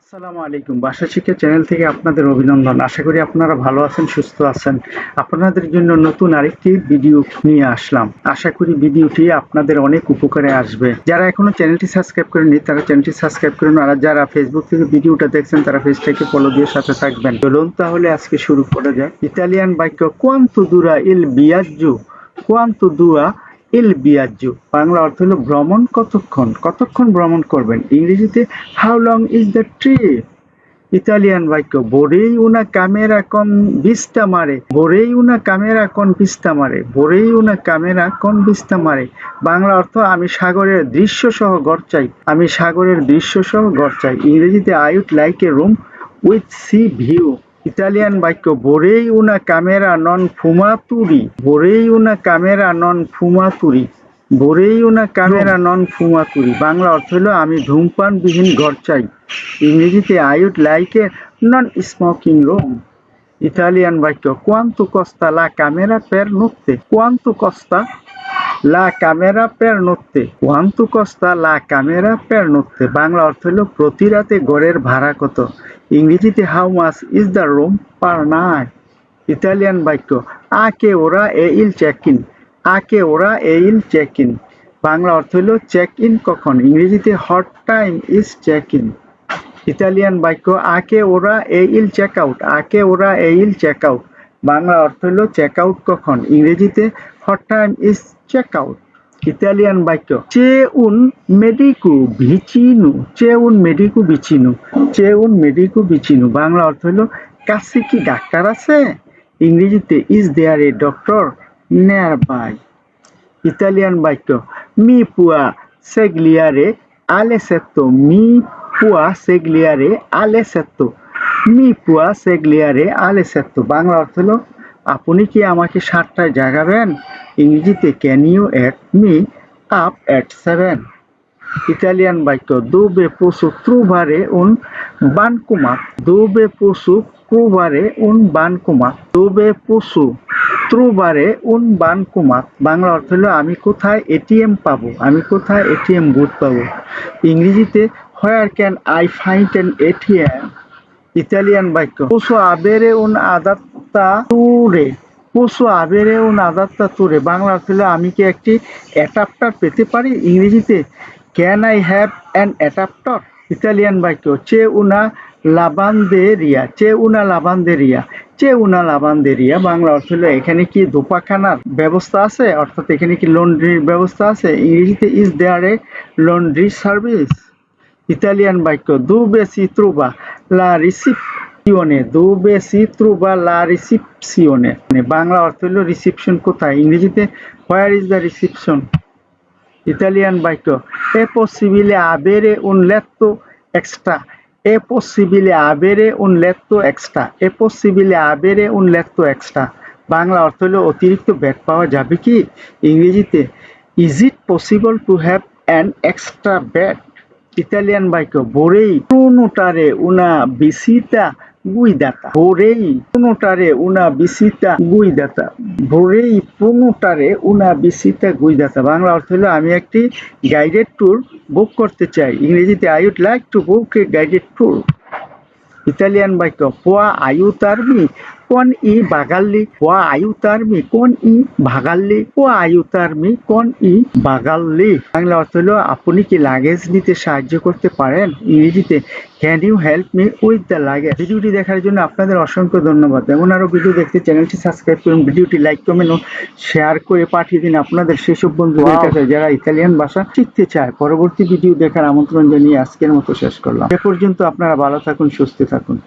আসসালামু আলাইকুম। বাসা শিক্ষা চ্যানেল থেকে আপনাদের অভিনন্দন। আশা করি আপনারা ভালো আছেন, সুস্থ আছেন। আপনাদের জন্য নতুন আরেকটি ভিডিও নিয়ে আসলাম। আশা করি ভিডিওটি আপনাদের অনেক উপকারে আসবে। যারা এখনও চ্যানেলটি সাবস্ক্রাইব করেননি, তারা চ্যানেলটি সাবস্ক্রাইব করুন আর যারা ফেসবুক থেকে ভিডিওটা দেখছেন, তারা পেজটাকে ফলো দিয়ে সাথে থাকবেন। চলুন তাহলে আজকে শুরু করা যাক। ইতালিয়ান বাক্য কোয়ান্তো দুরা ইল বিয়াজ্জু কোয়ান্তো দুয়া ইল বিয়াজ্জু। বাংলা অর্থ হলো ভ্রমণ কতক্ষণ? কতক্ষণ ভ্রমণ করবেন? ইংরেজিতে how long is the trip Italian বাক্য বোরেই উনা ক্যামেরা কন বিস্তা মারে? বোরেই উনা ক্যামেরা কন বিস্তা মারে? বোরেই উনা ক্যামেরা কন বিস্তা মারে? বাংলা অর্থ, আমি সাগরের দৃশ্য সহ ঘর চাই। আমি সাগরের দৃশ্য সহ ঘর চাই। ইংরেজিতে I would like a room with sea view Italian বাক্য বোরেই উনা ক্যামেরা নন ফুমাতুরি বোরেই উনা ক্যামেরা নন ফুমাতুরি বোরেই উনা ক্যামেরা নন ফুমাতুরি বাংলা অর্থ হলো আমি ধূমপানবিহীন ঘর চাই। ইংরেজিতে I would like a non smoking room Italian বাক্য কোয়ান্তো কস্তা লা ক্যামেরা পের নোত্তে কোয়ান্তো কস্তা লা ক্যামেরা পের নোত্তে কোয়ান্তো কস্তা লা ক্যামেরা পের নোত্তে, বাংলা অর্থ হলো প্রতি রাতে ঘরের ভাড়া কত? ইংরেজিতে how much is the room per night Italian বাক্য আকে ওরা এ ইল চেক ইন আকে ওরা এ ইল চেক ইন বাংলা অর্থ হলো চেক ইন কখন? ইংরেজিতে what time is check in Italian বাক্য আকে ওরা এ ইল চেক আউট আকে ওরা এ ইল চেক আউট বাংলা অর্থ হলো চেক আউট কখন? ইংরেজিতে what time is check out Italian বাক্য চে উন মেডিকু ভিচিনু চে উন মেডিকু বিচিনু চে উন মেডিকু বিচিনু বাংলা অর্থ হলো, কাছে কি ডাক্তার আছে? ইংরেজিতে is there a doctor nearby Italian বাক্য, মি পুয়া সেগলিয়ারে আলে সেত্তো, মি পুয়া সেগলিয়ারে আলে সেত্তো। মি পুয়া সেগলিয়ারে আলে সেত্তো। বাংলা অর্থ হলো, আপনি কি আমাকে সাতটায় জাগাবেন? ইংরেজিতে can you get me up at seven Italian বাক্য, দুবে পশু ত্রুভারে উন বানকুমাক। দুবে পশু ক্রুভারে উন বানকুমাক। দুবে পশু ত্রুবারে উন বানকুমাক। বাংলা অর্থ হলো, আমি কোথায় এটিএম পাবো? আমি কোথায় এটিএম বুথ পাবো? ইংরেজিতে where can I find an ATM Italian বাক্য। পোসো আবেরে উন আদাত্তা তুরে পোসো আবেরে উন আদাত্তা তুরে। বাংলা হলো, আমি কি একটি অ্যাডাপ্টার পেতে পারি? ইংরেজিতে can I have an adapter Italian বাক্য, চে উনা লাবান্দেরিয়া চে উনা লাবান্দেরিয়া চে উনা লাবান্দেরিয়া বাংলা অর্থ হলো, এখানে কি দোপাখানার ব্যবস্থা আছে? অর্থাৎ এখানে কি লন্ড্রির ব্যবস্থা আছে? ইংরেজিতে is there a laundry service Italian বাক্য দুবে সিত্রুবা লা রিসিপশনে দুবে সিত্রুবা লা রিসিপশনে মানে বাংলা অর্থ হলো রিসিপশন কোথায়? ইংরেজিতে, where is the reception? Italian বাক্য, এ পসিবিলে আবেরে è possibile avere un letto extra è possibile avere un letto extra Bangla অর্থ হলো অতিরিক্ত বেড পাওয়া যাবে কি? ইংরেজিতে, is it possible to have an extra bed Italian বাক্য বোরেই প্রোনোটারে উনা বিসিতা গুইদাতা বোরেই প্রোনোটারে উনা বিসিতা গুইদাতা বোরেই প্রোনোটারে উনা বিসিতা গুইদাতা। বাংলা অর্থ হলো আমি একটি গাইডেড ট্যুর বুক করতে চাই। ইংরেজিতে I would like to book a guided tour Italian বাক্য পোয়া আয়ুতার্মি কোন ই বাগাল্লি পোয়া আয়ুতার্মি কোন ই ভাগাল্লি পোয়া আয়ুতার্মি কোন ই বাগাল্লি। বাংলা অর্থ হলো আপনি কি লাগেজ নিতে সাহায্য করতে পারেন? ইংরেজিতে can you help me with the luggage ভিডিওটি দেখার জন্য আপনাদের অসংখ্য ধন্যবাদ। এমন আরও ভিডিও দেখতে চ্যানেলটি সাবস্ক্রাইব করুন ভিডিওটি লাইক কমেন্ট ও শেয়ার করে পাঠিয়ে দিন আপনাদের সেসব বন্ধুদের কাছে যারা ইতালিয়ান ভাষা শিখতে চায় পরবর্তী ভিডিও দেখার আমন্ত্রণ জানিয়ে আজকের মতো শেষ করলাম। এ পর্যন্ত আপনারা ভালো থাকুন সুস্থ থাকুন।